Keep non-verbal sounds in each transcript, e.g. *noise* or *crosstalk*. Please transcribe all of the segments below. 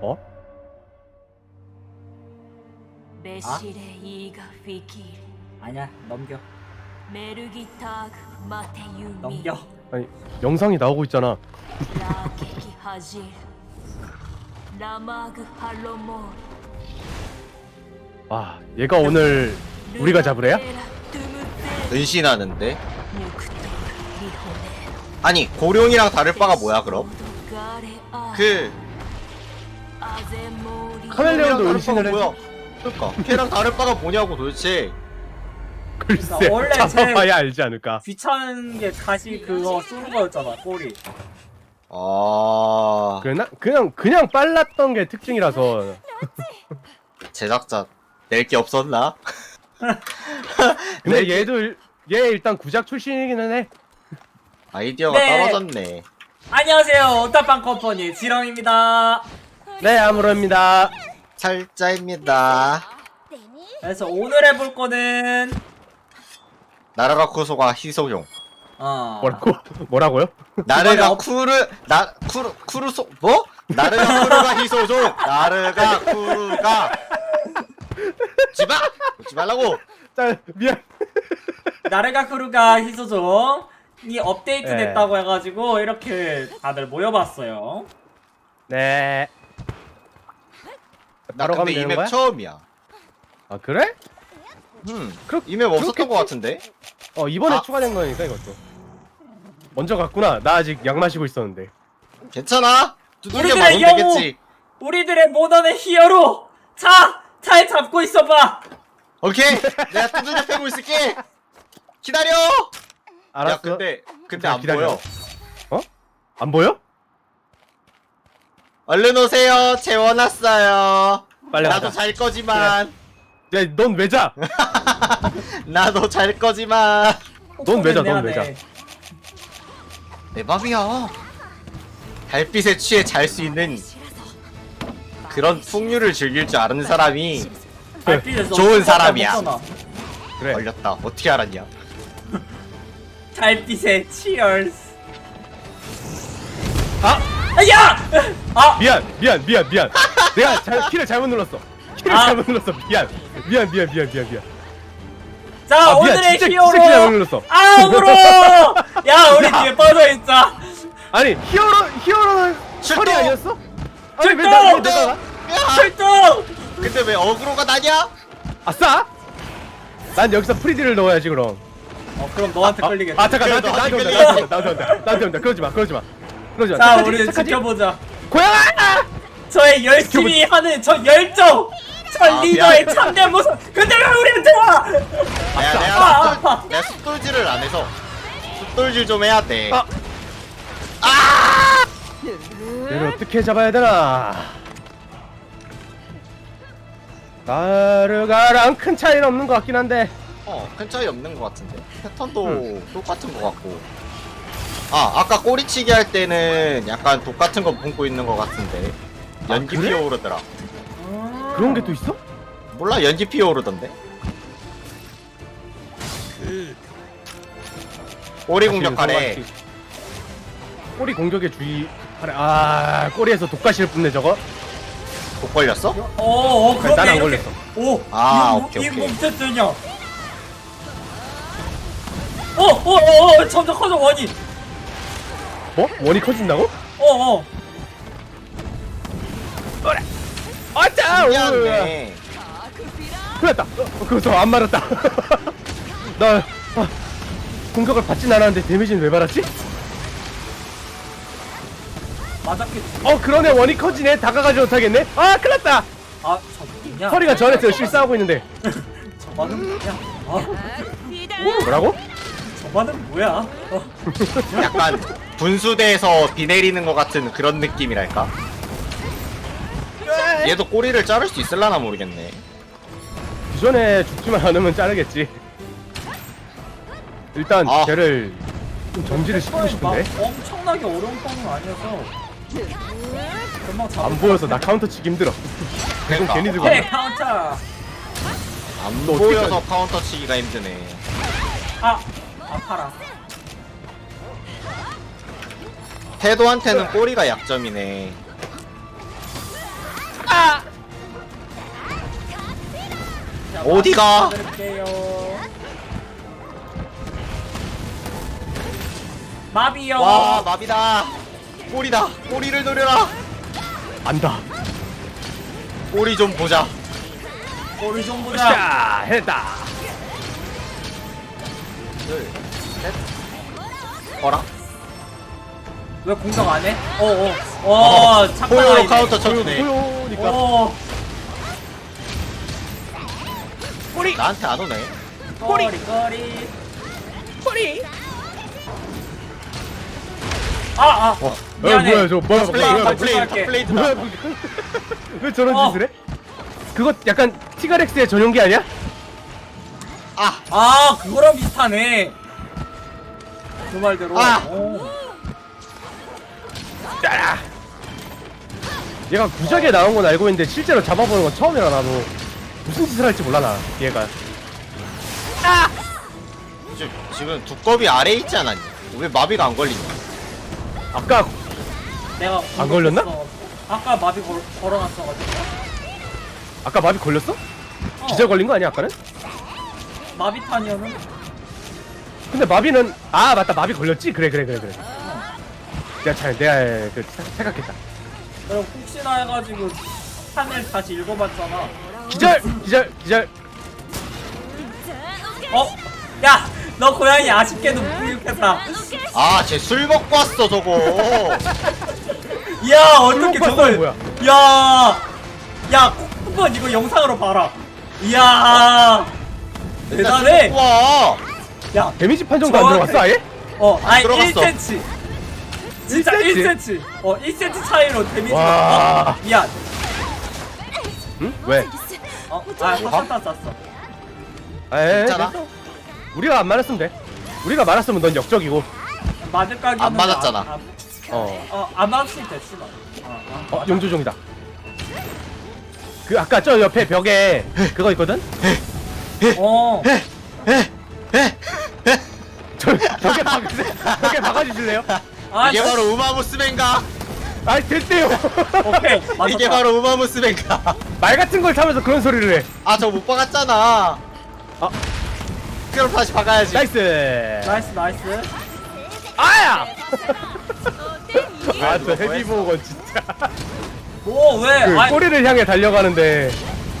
어? 메시레 이가 피킬 아니야 넘겨 메르기타그 마테유미 넘겨 아니 영상이 나오고 있잖아. 라케키 하질 라마그 할로모 아 얘가 오늘 우리가 잡으래야? 은신하는데? 아니 고룡이랑 다를 바가 뭐야 그럼? 그 카멜레온도 은신을 뭐야? 그러니까 걔랑 다를 바가 뭐냐고 도대체 글쎄 그러니까 원래 제- 잡아봐야 알지 않을까. 귀찮은 게 다시 그거 쏘는 거였잖아 꼬리 아 그냥 그냥 그냥 빨랐던 게 특징이라서 *laughs* 제작자 낼 게 없었나? *laughs* 근데 네, 얘도 일- 얘 일단 구작 출신이기는 해. 아이디어가 네. 떨어졌네 안녕하세요 오타빵 컴퍼니 지렁입니다 네 아무로입니다. 살짜입니다 그래서 오늘 해볼 거는 나르가 쿠소가 희소용 어 뭐라고 뭐라고요? 나르가 없- 쿠르 나 쿠르 쿠르소 뭐? 나르가 쿠르가 희소종 나르가 쿠르가 지마 웃지 말라고 자 미안. 나르가 크루가 희소종 이 업데이트 네. 됐다고 해가지고 이렇게 다들 모여봤어요 네. 나 바로 가면 근데 이 되는 맵 거야? 처음이야 아 그래? 음, 그렇- 이맵 없었던 그렇겠지? 것 같은데 어 이번에 아. 추가된 거니까 이것도. 먼저 갔구나. 나 아직 약 마시고 있었는데. 괜찮아 두들겨 우리들의 맞으면 영웅! 되겠지 우리들의 모던의 히어로 자! 잘 잡고 있어봐 오케이 내가 두들겨 패고 있을게 기다려 알았어. 야 근데 근데 자, 안 기다려. 보여 안 보여? 얼른 오세요 재워놨어요 빨리 나도 가자. 잘 거지만 야 넌 왜 자? *laughs* 나도 잘 거지만 넌 매자, 내야 넌 돼. 매자. 내 맘이야 달빛에 취해 잘 수 있는 그런 풍류를 즐길 줄 아는 사람이 좋은 사람이야. 그래. 걸렸다 어떻게 알았냐 달빛의 *laughs* 치얼스 아아 야! 아! 미안 미안 미안 미안. *laughs* 내가 잘, 키를 잘못 눌렀어. 키를 아. 잘못 눌렀어. 미안 미안 미안 미안 미안 미안. 자 아, 미안, 오늘의 진짜- 히어로 진짜 잘못 눌렀어. 아 억울어 야 우리 야. 뒤에 빠져있자 아니 히어로 히어로는 출동! 철이 아니었어? 아니 왜 출동! 나, 왜 내가 나? 야 출동! 근데 왜 어그로가 나냐 아싸! 난 여기서 프리디를 넣어야지 그럼. 어 그럼 너한테 아, 끌리겠다 아 잠깐 나한테 나한테 너한테 온다 나한테 온다 나한테 온다 그러지 마 그러지 마 그러지 마. 자 착하지? 우리 착하지? 지켜보자 고양아! 저의 열심히 하는 저 열정 저 아, 리더의 미안. 참된 모습 근데 왜 우리한테 와 야, 아, 내가 아파. 숫돌, 내가 숫돌질을 안 해서 숫돌질 좀 해야 돼 아. 얘를 어떻게 잡아야 되나? 나르가랑 큰 차이는 없는 것 같긴 한데 어, 큰 차이 없는 것 같은데 패턴도 똑같은 것 같고 아 아까 꼬리치기 할 때는 약간 독 같은 거 뿜고 있는 것 같은데. 연기 그래? 피어오르더라. 그런 게 또 있어? 몰라 연기 피어오르던데. 꼬리 공격하래. 꼬리 공격에 주의 하래. 아 꼬리에서 독가시를 뿜네 저거? 독 걸렸어? 어 어 그럼 난안 이렇게. 걸렸어. 오 아, 이, 오케이, 이 오케이. 몸체뜨냐 어 어 어 어 점점 커져 원이 어? 원이 커진다고? 어어. 아짜! 신기하네 큰일났다. 어, 그래서 안 말았다. *laughs* 나 아, 공격을 받진 않았는데 데미지는 왜 받았지? 맞았겠지. 어 그러네. 원이 커지네. 다가가지 못하겠네. 아 큰일났다. 아 저거냐? 허리가 전에 열심히 싸우고 있는데. *laughs* 저거는 뭐야 아. 뭐라고? 저거는 뭐야? 어. *laughs* 약간 분수대에서 비 내리는 것 같은 그런 느낌이랄까? 얘도 꼬리를 자를 수 있을라나 모르겠네. 기존에 죽지만 않으면 자르겠지. 일단 아. 쟤를 좀 정지를 시키고 막 싶은데. 엄청나게 어려운 판은 아니어서. 금방 잡을 안 보여서 나 카운터 치기 힘들어. 그건 그러니까. 괜히 들고 왔네 카운터. 안 너 어떻게 보여서 카운터 치기가 힘드네. 아 팔아 태도한테는 꼬리가 약점이네. 아! 어디가? 마비요. 와 마비다. 꼬리다. 꼬리를 노려라. 안다. 꼬리 좀 보자. 꼬리 좀 보자. 자, 했다. 둘. 어라 왜 공격 안 해? 어, 어, 어, 착한 아이네. 카운터 쳐주네 소요니까. 어, 꼬리, 나한테 안 오네 꼬리, 꼬리. 꼬리. 아, 아, 어, 미안해. 뭐야, 저 뭐야, 나 플레이 뭐야, 다나 플레이 할게. 뭐야, *laughs* *laughs* 왜 저런 어. 짓을 해? 그거 약간 티가렉스의 전용기 아니야? 아 아, 그거랑 비슷하네. 그 말대로. 아. 어. 야! 얘가 구작에 나온 건 알고 있는데 실제로 잡아보는 건 처음이라 나도 무슨 짓을 할지 몰라 나 얘가 지금, 지금 두꺼비 아래 있지 않았니 왜 마비가 안 걸리냐 아까 내가 안 걸렸나? 아까 마비 걸, 걸어놨어가지고. 아까 마비 걸렸어? 어, 기절 걸린 거 아니야 아까는? 마비탄이어는 근데 마비는 아 맞다 마비 걸렸지 그래 그래 그래 그래 내가 잘 내가 그 생- 생각했다 내가 혹시나 해가지고 판을 다시 읽어봤잖아. 기절 기절 기절 어? 야! 너 고양이 아쉽게도 무육했다. 아 쟤 술 먹고 왔어 저거 이야, 어떻게 저걸. 뭐야? 야! 야, 한번 이거 영상으로 봐라. 이야! 대단해! 와 야, 데미지 판정도 안 정확해. 들어갔어 아예? 어, 아니, 들어갔어. 1cm. 진짜 1cm? 1cm. 어, 1cm 차이로 데미지가. 와. 어, 미안. 응? 왜? 어, 아, 화났다 쐈어. 에이. 됐어. 우리가 안 말았으면 돼 우리가 말았으면 넌 역적이고 맞을 각이 안 맞았잖아. 아, 어 어, 안 맞았으면 됐지, 나. 어, 어, 어, 용조종이다. 그 아까 저 옆에 벽에 그거 있거든? 어. 저 벽에 박으세요. 벽에 박아주실래요? 아, 이게 저- 바로 우마무스맨가 아이 됐대요. 오케이. 맞았다. 이게 바로 우마무스맨가 말 같은 걸 타면서 그런 소리를 해. 아저못 박았잖아 아. 그럼 다시 박아야지 나이스. 나이스, 나이스. 아야. *laughs* 아저 누가 뭐 헤비모건 진짜. 오, 왜? 그 아이, 꼬리를 향해 달려가는데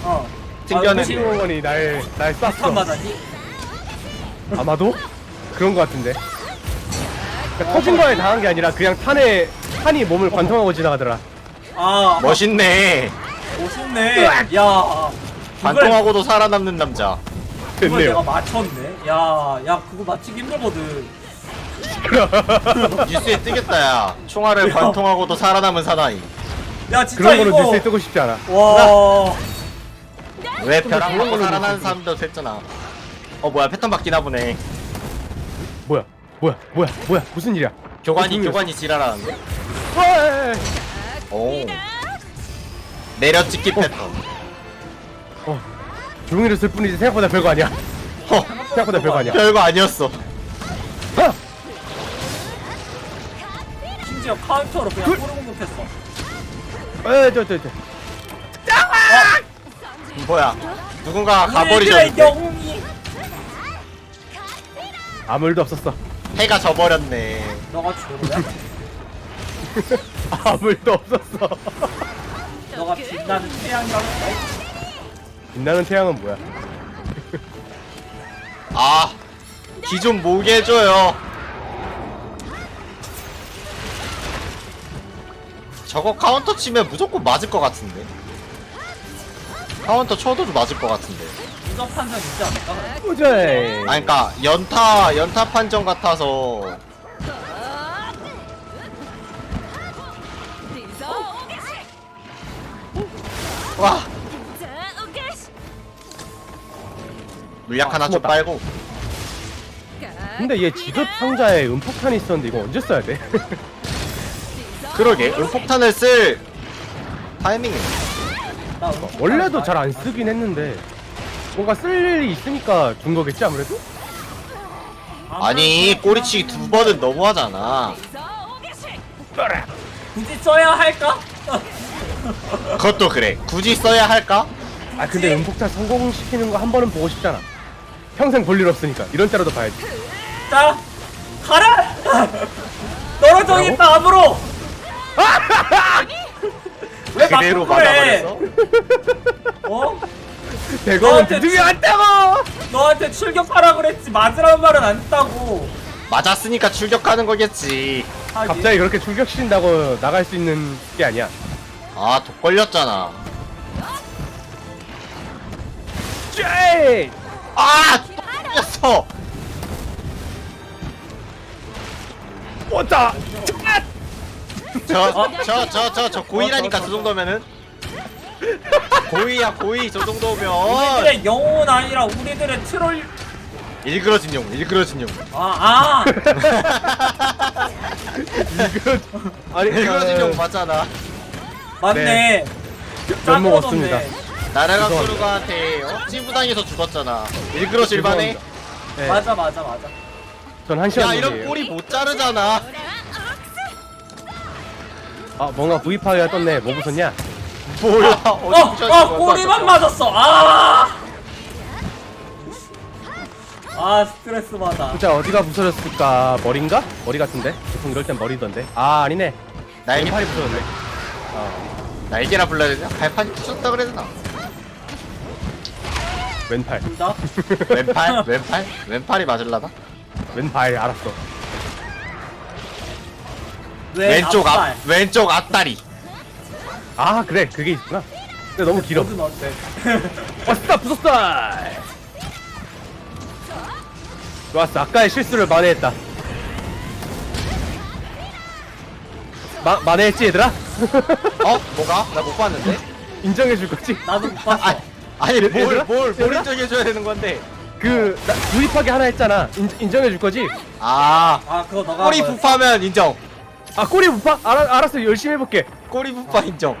어. 튕겨냈네. 헤비모건이 날날 한 쐈어. 맞았니? 아마도 그런 것 같은데. 그러니까 터진 거에 당한 게 아니라 그냥 탄에 탄이 몸을 관통하고 지나가더라. 아, 멋있네 멋있네. 야. 반통하고도 살아남는 남자 그걸 내가 됐네요. 맞췄네. 야, 야, 그거 맞히기 힘들거든. *laughs* 뉴스에 뜨겠다 야 총알을 야. 관통하고도 살아남은 사나이 야, 진짜 그런 거는 이거. 뉴스에 뜨고 싶지 않아. 와. 왜 벼락 그런 맞고 걸로 살아나는 뉴스. 사람도 됐잖아 어 뭐야 패턴 바뀌나 보네 뭐야? 뭐야? 뭐야? 뭐야? 무슨 일이야? 교관이? 교관이 지랄하는데 와, 오 내려찍기 패턴 어, 조용히를 쓸 뿐이지 생각보다 별거 아니야. 허 생각보다 별거 아니야. 별거 아니었어 하! 심지어 카운터로 그냥 꼬르 공격했어. 에, 저, 저, 저. 뭐야 누군가 가버리셨는데. 아무 일도 없었어. 해가 져버렸네 너가 죽었냐? *laughs* 아무 일도 없었어. 너가 빛나는 태양이라고 했어? 빛나는 태양은 뭐야? 아, 기 좀 모게 해줘요. 저거 카운터 치면 무조건 맞을 것 같은데. 카운터 쳐도 맞을 것 같은데. 무적 판정 있지 않을까? 오자이. 아니, 그니까, 연타, 연타 판정 같아서. 와, 물약 하나 좀 숨었다. 빨고. 근데 얘 지급 상자에 음폭탄이 있었는데 이거 언제 써야 돼? *laughs* 그러게, 은폭탄을 쓸 타이밍이. 나 음식 원래도 잘잘안 쓰긴 했는데 뭔가 쓸 일이 있으니까 준 거겠지 아무래도? 아니, 꼬리치기 두 번은 너무하잖아. 굳이 써야 할까? 그것도 그래. 굳이 써야 할까? 아 근데 음폭탄 성공시키는 거 한 번은 보고 싶잖아 평생 볼 일 없으니까 이런 때라도 봐야지 자 가라 떨어져야겠다 앞으로 왜 그대로 맞고 그래 맞아버렸어 어? *laughs* 대검은 너한테 드등이 치- 안 따고! 너한테 출격하라 그랬지. 맞으라는 말은 안 했다고. 맞았으니까 출격하는 거겠지. 하긴. 갑자기 그렇게 출격시킨다고 나갈 수 있는 게 아니야. 아 독 걸렸잖아. 쉐이 아또 걸렸어. 왔다! 저 저 저 저 저 고의라니까 저 정도면은 *laughs* 고의야 고의 저 정도면. 우리들의 영웅은 아니라 우리들의 트롤. 일그러진 용 일그러진 용 아아. 이거 아니 일그러진 용 맞잖아. 맞네. 못 먹었습니다. 나라가 죄송합니다. 수루가한테 어? 찌부당해서 죽었잖아. 일그러질 만해? 네, 맞아 맞아 맞아. 전한 시간 야 이런. 꼬리 못 자르잖아. 아 뭔가 구입하기가 떴네. 뭐 붙었냐 뭐야 어! 어디 부셔지는 어! 꼬리만 저거? 맞았어 아! 아 스트레스 받아 진짜 어디가 부서졌을까 머리인가? 머리 같은데? 보통 이럴 땐 머리던데 아 아니네 날개 팔이 부서졌네 날개라 불러야 되냐? 발판이 부셨다 그래야 되나? 왼팔 *laughs* 왼팔? 왼팔? 왼팔이 맞을라나? 왼발 알았어 왼쪽 앞 왼쪽 앞다리 아 그래 그게 있구나 근데 너무 길어? 왔다 부쉈다 좋았어 아까의 실수를 만회했다 마, 만회했지 얘들아? 어? 뭐가? 나 못 봤는데? 인정해줄 거지? 나도 못 봤어 아, 아니 뭘 얘들아? 뭘 뭘 얘들아? 인정해줘야 되는 건데 그 나, 구입하기 하나 했잖아 인, 인정해줄 거지? 아 아 그거 너가 꼬리 한 거야. 부파면 인정 아 꼬리 부파? 알아, 알았어 열심히 해볼게 꼬리 부파 인정.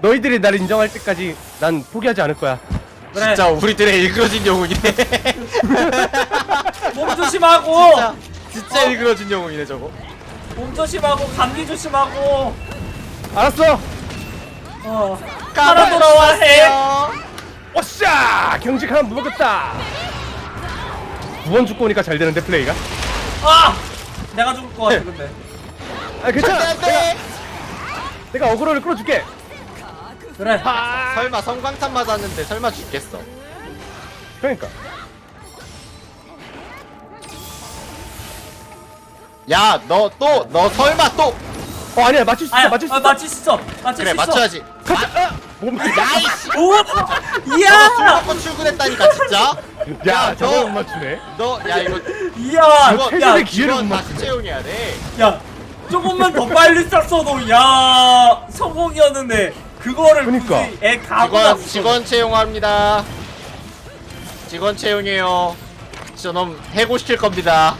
너희들이 날 인정할 때까지 난 포기하지 않을 거야. 그래. 진짜 우리들의 일그러진 영웅이네. *laughs* 몸 조심하고. 진짜 진짜 어. 일그러진 영웅이네 저거. 몸 조심하고 감기 조심하고. 알았어. 어. 살아 돌아와 해. 오샤 경직하면 무겁겠다. 두번 죽고 오니까 잘 되는데 플레이가? 아! 내가 죽을 것 같아 근데. 아 괜찮아. 절대 내가, 안돼. 내가 어그로를 끌어줄게. 그래. 아. 설마 성광탄 맞았는데 설마 죽겠어. 그러니까. 야 너 또 너 설마 또. 어 아니야 맞출 수 있어 아야 맞출 수 아, 있어. 맞출 수 있어. 맞출 그래 수 있어. 맞춰야지. 가자 아! 몸 야이씨. 술 이야! 먹고 출근했다니까 진짜? 야 야, 저거 너- 못 맞추네. 너 야 이거 이야! 이거 최선의 야, 기- 기회를 못 다시 채용해야 돼. 야 조금만 더 빨리 쌌어도 야 성공이었는데 그거를 그니까. 굳이 애 가고 직원 직원 채용합니다. 직원 채용해요. 저놈 해고시킬 겁니다.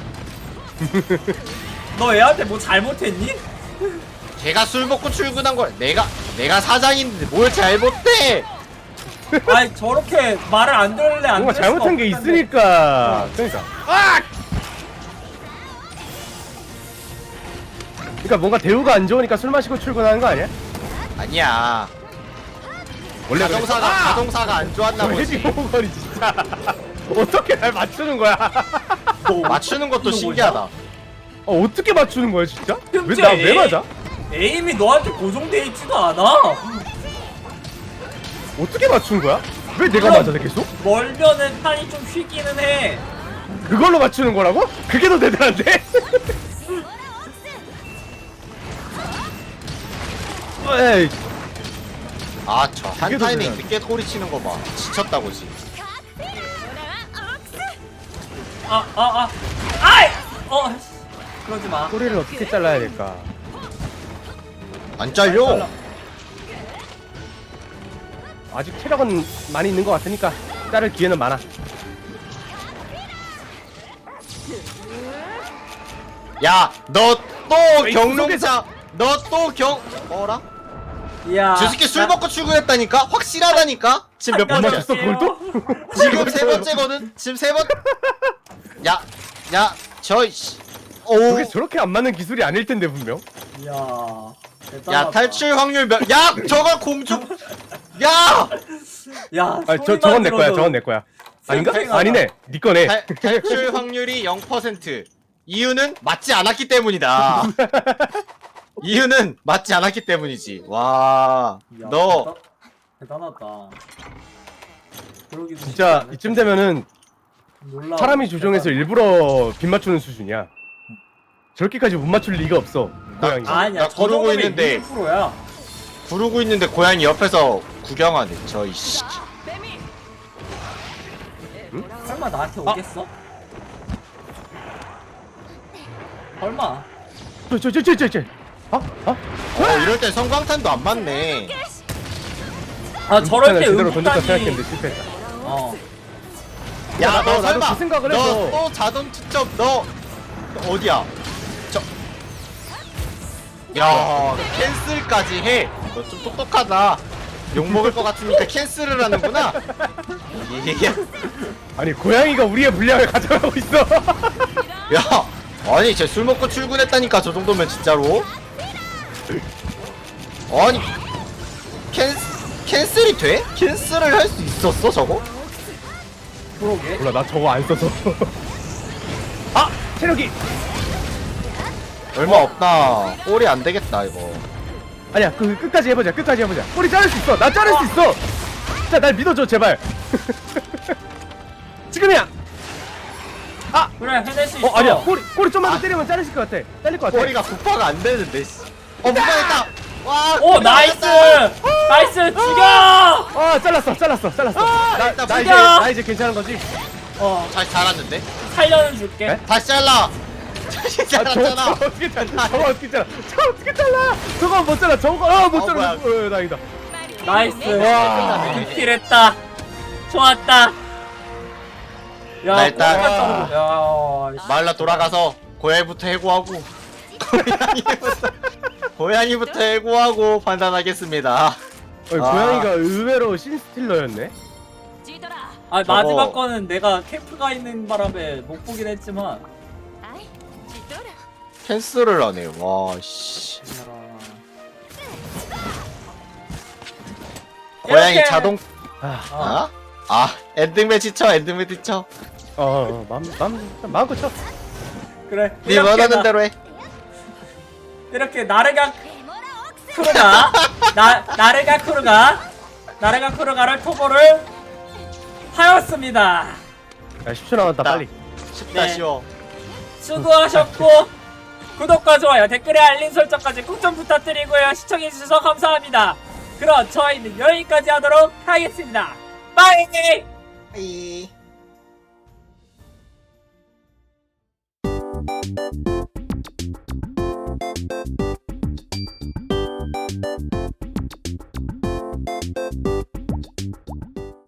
*laughs* 너 애한테 뭐 잘못했니? 걔가 술 먹고 출근한 걸 내가 내가 사장인데 뭘 잘못해? 아니 저렇게 말을 안 들을래 안 뭔가 들을 잘못한 수가 게 없는데. 있으니까. 그러니까. 아 그러니까 뭔가 대우가 안 좋으니까 술 마시고 출근하는 거 아니야? 아니야 원래 자동사가? 아! 자동사가 안 좋았나 보지 호거리 진짜 *laughs* 어떻게 날 맞추는 거야? 너 *laughs* 맞추는 것도 신기하다 어, 어떻게 맞추는 거야 진짜? 왜 나 왜 맞아? 에임이 너한테 고정돼 있지도 않아 어떻게 맞춘 거야? 왜 내가 맞아 계속? 멀면은 탄이 좀 휘기는 해 그걸로 맞추는 거라고? 그게 더 대단한데? *laughs* 에이 아저 한 그게 더 타이밍 대단하네. 늦게 소리치는 거 봐 지쳤다고 지 아 아 아 아이 어 그러지 마 꼬리를 어떻게 잘라야 될까? 안 잘려 아직 체력은 많이 있는 것 같으니까 자를 기회는 많아. 야 너또이 경롱자 너 또 경 어라? 이야 저 새끼 술 나- 먹고 출근했다니까? 확실하다니까? 지금 몇못 번째? 맞췄어 그걸 또? 지금 세 번째거든? 지금 세 번? 야, 야, 저, 씨. 오. 그게 저렇게 안 맞는 기술이 아닐 텐데 분명. 이야 야, 대단하다. 탈출 확률 몇, 야, 저걸 공중, 야! 야, 아, 저 소리만 저건 내 거야. 들어도 저건 내 거야. 아닌가? 아니네. 네 거네. 탈, 탈출 확률이 0% 이유는 맞지 않았기 때문이다 *laughs* 이유는 맞지 않았기 때문이지 와너 야, 대단- 대단 하다. 그러기도 쉽지 진짜 않을 이쯤 되면은 놀라워. 사람이 조종해서 일부러 빗 맞추는 수준이야. 저렇게까지 못 맞출 리가 없어. 고양이. 아, 아니야, 나저 정도면 있는데. 20%야. 부르고 있는데 고양이 옆에서 구경하네 저 이 씨 설마 나한테 아. 오겠어? 설마. 저저저저 저. 어? 어? 어 이럴 땐 성광탄도 안 맞네 아, 저럴 때 제대로 던졌다. 생각했는데 실패했다. 어. 야, 야 나도- 너 나도 설마 그 생각을 했어. 너또 자동 투척 너, 너 어디야 저 야, 캔슬까지 해. 너 좀 똑똑하다. 욕 먹을 것 같으니까 캔슬을 하는구나. 아니 고양이가 우리의 분량을 가져가고 있어. *laughs* 야, 아니 쟤 술 먹고 출근했다니까 저 정도면 진짜로. 아니 캔 캔슬이 돼? 캔슬을 할 수 있었어 저거? 그러게. 몰라 나 저거 안 써서. 아 체력이. 얼마 없다. 꼴이 안 되겠다 이거. 아니야 그 끝까지 해보자. 끝까지 해보자. 꼬리 자를 수 있어. 나 자를 수 있어. 진짜 날 믿어줘 제발. *laughs* 지금이야. 그래, 해낼 수 있어. 어 아니야 꼬리 꼬리 좀만 더 때리면 자르실 것 같아. 잘릴 것 같아. 꼬리가 구파가 안 되는데. 씨. 어 무관했다. 와. 오, 나이스! 나이스! 죽여! 아 잘랐어 잘랐어 잘랐어. 나, 일단 나 이제! 나 이제 괜찮은 거지. 어, 잘 잘랐는데? 살려는 줄게. 네? 다시 잘라. 다시 아 저거 잘랐잖아. 저거 어떻게 잘라? 저거 어떻게 잘라? 저거 어떻게 잘라? 저거 못 잘라. 저거 아못 어, 잘라. 뭐야. 어 다행이다. 나이스. 와. 킬했다. 좋았다. 야, 나 일단-. 야, 씨. 말라 돌아가서 고양이부터 해고하고 고양이부터 *laughs* 고양이부터 해고하고 판단하겠습니다. 어, 아. 고양이가 의외로 신스틸러였네. 아 마지막 거는 내가 캠프가 있는 바람에 못 보긴 했지만 캔슬을 하네. 와 씨. 고양이 자동 아, 아, 아? 엔딩 매치 쳐 엔딩 매치 쳐. 어, 어, 마음, 마음껏 쳐. 그래 네 원하는 대로 해. 이렇게 나르가 크루가 나 나르가 크루가 나르가 크루가를 토보를 하였습니다. 야 10초 남았다 나- 빨리. 쉽다 네. 쉬워. 수고하셨고 구독과 좋아요 댓글에 알림 설정까지 꼭 좀 부탁드리고요 시청해주셔서 감사합니다. 그럼 저희는 여기까지 하도록 하겠습니다. 빠이! 이. you